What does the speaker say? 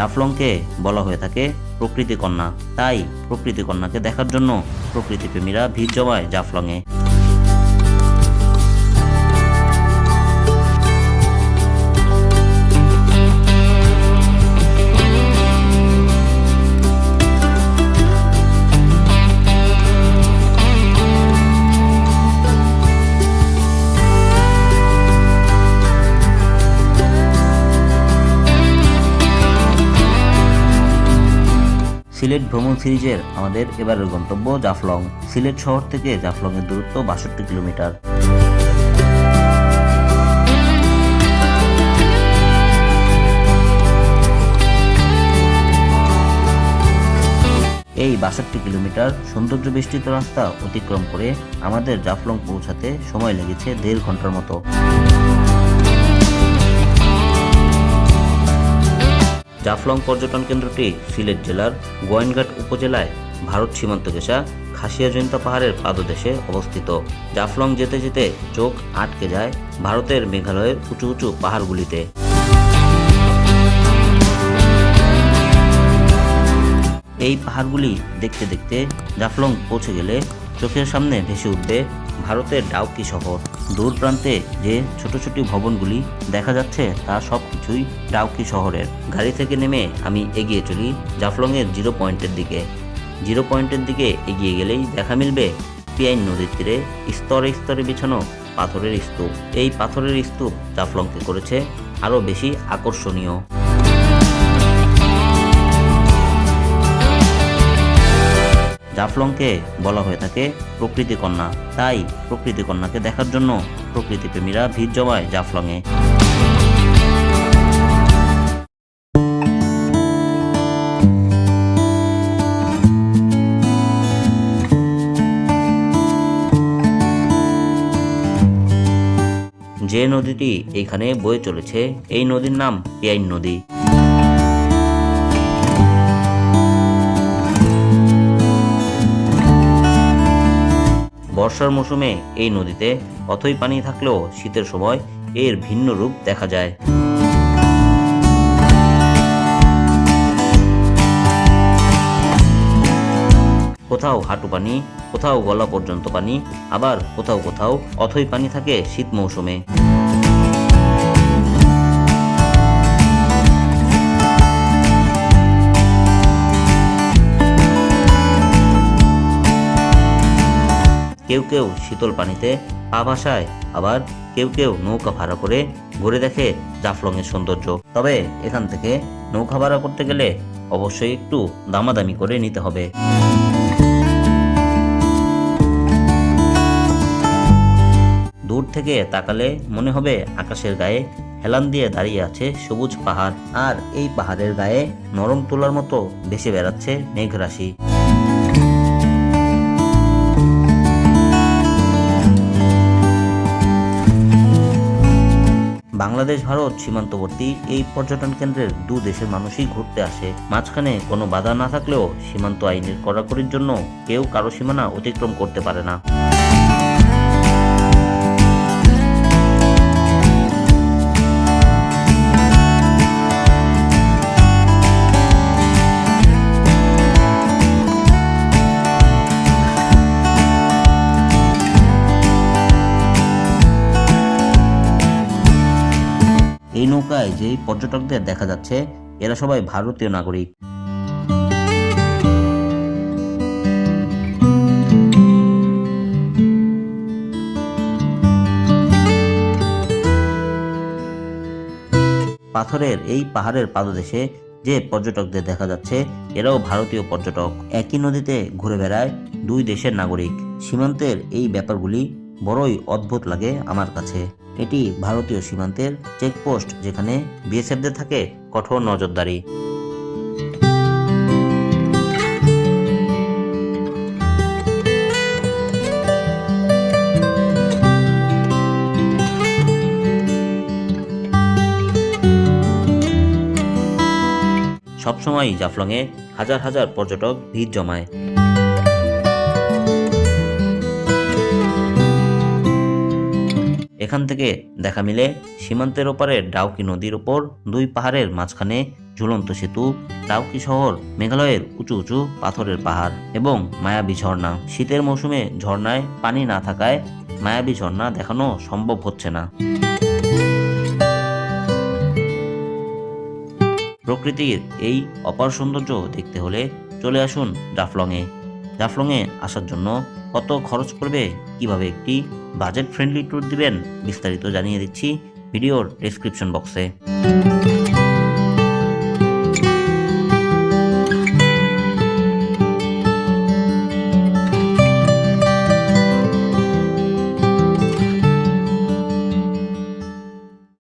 জাফলংকে বলা হয়ে থাকে প্রকৃতি কন্যা। তাই প্রকৃতি কন্যাকে দেখার জন্য প্রকৃতি প্রেমীরা ভিড় জমায় জাফলংয়ে সিলেট ভ্রমণ সিরিজের আমাদের এবারের গন্তব্য জাফলং। সিলেট শহর থেকে জাফলংয়ের দূরত্ব বাষট্টি কিলোমিটার। এই বাষট্টি কিলোমিটার সৌন্দর্য বেষ্টিত রাস্তা অতিক্রম করে আমাদের জাফলং পৌঁছাতে সময় লেগেছে দেড় ঘণ্টার মতো। জাফলং পর্যটন কেন্দ্রটি সিলেট জেলার গোয়েনঘাট উপজেলায় ভারত সীমান্ত ঘেঁষা খাসিয়াজয়ন্তা পাহাড়ের পাদদেশে অবস্থিত। জাফলং যেতে যেতে চোখ আটকে যায় ভারতের মেঘালয়ের উঁচু উঁচু পাহাড়গুলিতে। এই পাহাড়গুলি দেখতে দেখতে জাফলং পৌঁছে গেলে চোখের সামনে ভেসে উঠবে ভারতের ডাউকি শহর। দূর প্রান্তে যে ছোট ছোট ভবনগুলি দেখা যাচ্ছে, তা সব কিছুই ডাউকি শহরের। গাড়ি থেকে নেমে আমি এগিয়ে চলি জাফলংয়ের জিরো পয়েন্টের দিকে। জিরো পয়েন্টের দিকে এগিয়ে গেলেই দেখা মিলবে পিয়াইন নদীর তীরে স্তরে স্তরে বিছানো পাথরের স্তূপ। এই পাথরের স্তূপ জাফলংকে করেছে আরও বেশি আকর্ষণীয়। জাফলংকে বলা হয়ে থাকে প্রকৃতি কন্যা। তাই প্রকৃতি কন্যাকে দেখার জন্য প্রকৃতি প্রেমীরা ভিড় জমায় জাফলংয়ে। যে নদীটি এখানে বয়ে চলেছে, এই নদীর নাম পিয়াইন নদী। বর্ষার মৌসুমে এই নদীতে অথই পানি থাকলেও শীতের সময় এর ভিন্ন রূপ দেখা যায়। কোথাও হাঁটু পানি, কোথাও গলা পর্যন্ত পানি, আবার কোথাও কোথাও অথই পানি থাকে শীত মৌসুমে। কেউ কেউ শীতল পানিতে পা ভাসায়, আবার কেউ কেউ নৌকা ভাড়া করে ঘুরে দেখে জাফলংয়ের সৌন্দর্য। তবে এখান থেকে নৌকা ভাড়া করতে গেলে অবশ্যই একটু দামাদামি করে নিতে হবে। দূর থেকে তাকালে মনে হবে আকাশের গায়ে হেলান দিয়ে দাঁড়িয়ে আছে সবুজ পাহাড়, আর এই পাহাড়ের গায়ে নরম তোলার মতো ভেসে বেড়াচ্ছে মেঘরাশি। বাংলাদেশ, ভারত সীমান্তবর্তী এই পর্যটন কেন্দ্রের দু দেশের মানুষই ঘুরতে আসে। মাঝখানে কোনো বাধা না থাকলেও সীমান্ত আইনের কড়াকড়ির জন্য কেউ কারও সীমানা অতিক্রম করতে পারে না। এই নৌকায় যেই পর্যটকদের দেখা যাচ্ছে, এরা সবাই ভারতীয় নাগরিক। পাথরের এই পাহাড়ের পাদদেশে যে পর্যটকদের দেখা যাচ্ছে, এরাও ভারতীয় পর্যটক। একই নদীতে ঘুরে বেড়ায় দুই দেশের নাগরিক। সীমান্তের এই ব্যাপারগুলি বড়ই অদ্ভুত লাগে আমার কাছে। এটি ভারতীয় সীমান্তের চেকপোস্ট যেখানে বিএসএফদের থাকে কঠোর নজরদারি। সবসময় জাফলংয়ে হাজার হাজার পর্যটক ভিড় জমায়। এখান থেকে দেখা মিলে সীমান্তের ওপারে ডাউকি নদীর ওপর দুই পাহাড়ের মাঝখানে ঝুলন্ত সেতু, ডাউকি শহর মেঘালয়ের উঁচু উঁচু পাথরের পাহাড় এবং মায়াবী ঝর্ণা। শীতের মৌসুমে ঝর্ণায় পানি না থাকায় মায়াবী ঝর্ণা দেখানো সম্ভব হচ্ছে না। প্রকৃতির এই অপার সৌন্দর্য দেখতে হলে চলে আসুন জাফলংয়ে জাফলংয়ে আসার জন্য কত খরচ পড়বে কীভাবে একটি বাজেট ফ্রেন্ডলি ট্যুর দিবেন, বিস্তারিত জানিয়ে দিচ্ছি ভিডিওর ডেসক্রিপশন বক্সে